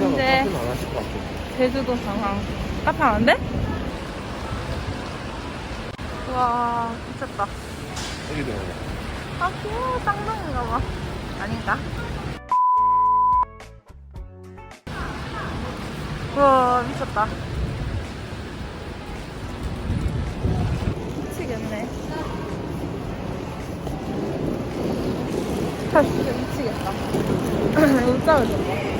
같아. 제주도 상황. 카페 안 돼? 와, 미쳤다. 여기 들어가. 아, 귀여워. 쌍둥이인가 봐. 아닌가? 와, 미쳤다. 미치겠네. 아, 진짜 미치겠다. 좀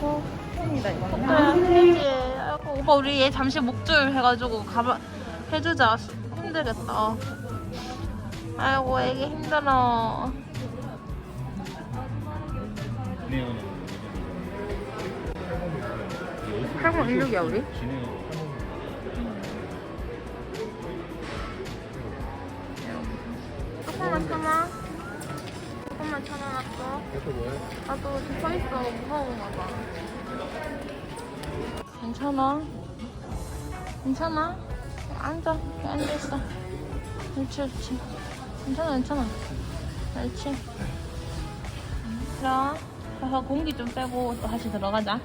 어. 팬이지. 아이고, 오빠, 우리 얘 잠시 목줄 해가지고 가봐, 해주자. 힘들겠다. 아이고, 애기 힘들어. 8016이야, 우리? 조금만 참아. 조금만 참아놨어. 그래서 뭐해? 나도 지금 서 있어. 무서운가 봐. 괜찮아. 괜찮아. 앉아. 앉아있어. 그렇지, 그렇지. 괜찮아, 괜찮아. 그렇지. 자, 가서 공기 좀 빼고 또 다시 들어가자.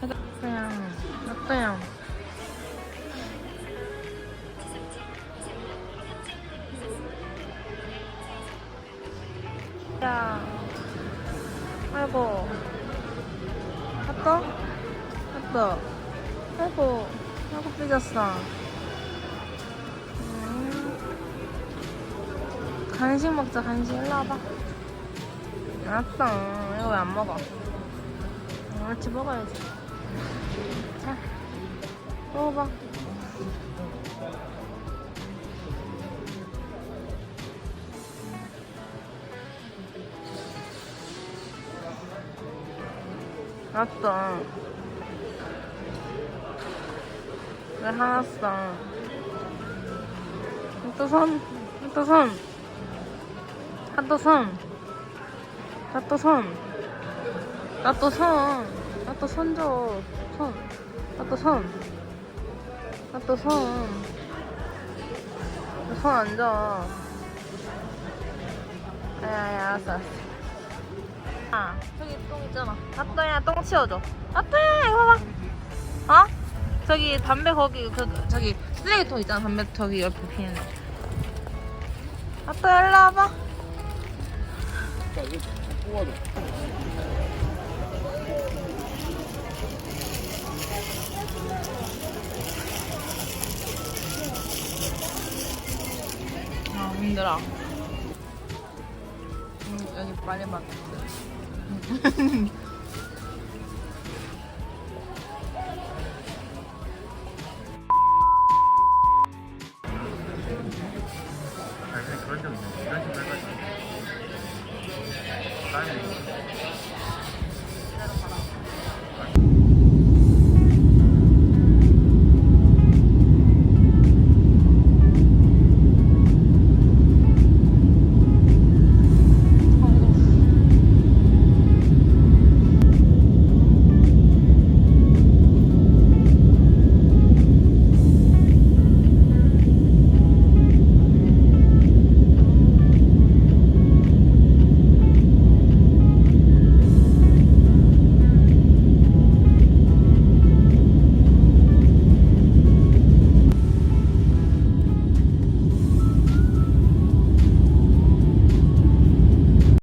가자. 그냥, 어때 요? 야. 아이고. 갔다? 갔다. 아이고. 아이고, 삐졌어. 음. 간식 먹자, 간식. 일로 와봐. 알았어. 이거 왜 안 먹어? 같이 먹어야지. 자. 먹어봐. 알았어. 왜 화났어? 또 손, 또 손. 아, 또 손. 아, 또 손. 아, 또 손. 아, 또손 줘. 손. 아, 또 손. 아, 또 손. 손. 야, 야, 알았어, 알았어. 아, 저기 똥 있잖아. 아따야, 똥 치워줘. 아따야, 이거 봐봐. 어? 저기 담배 거기 그 그, 저기 쓰레기통 있잖아. 담배 저기 옆에 피는. 아따야, 일로 와봐. 아, 힘들어. 음, 여기 빨리 막. 아, 근데 그런 적 있는데 이런 식으로 해가지고. 사람이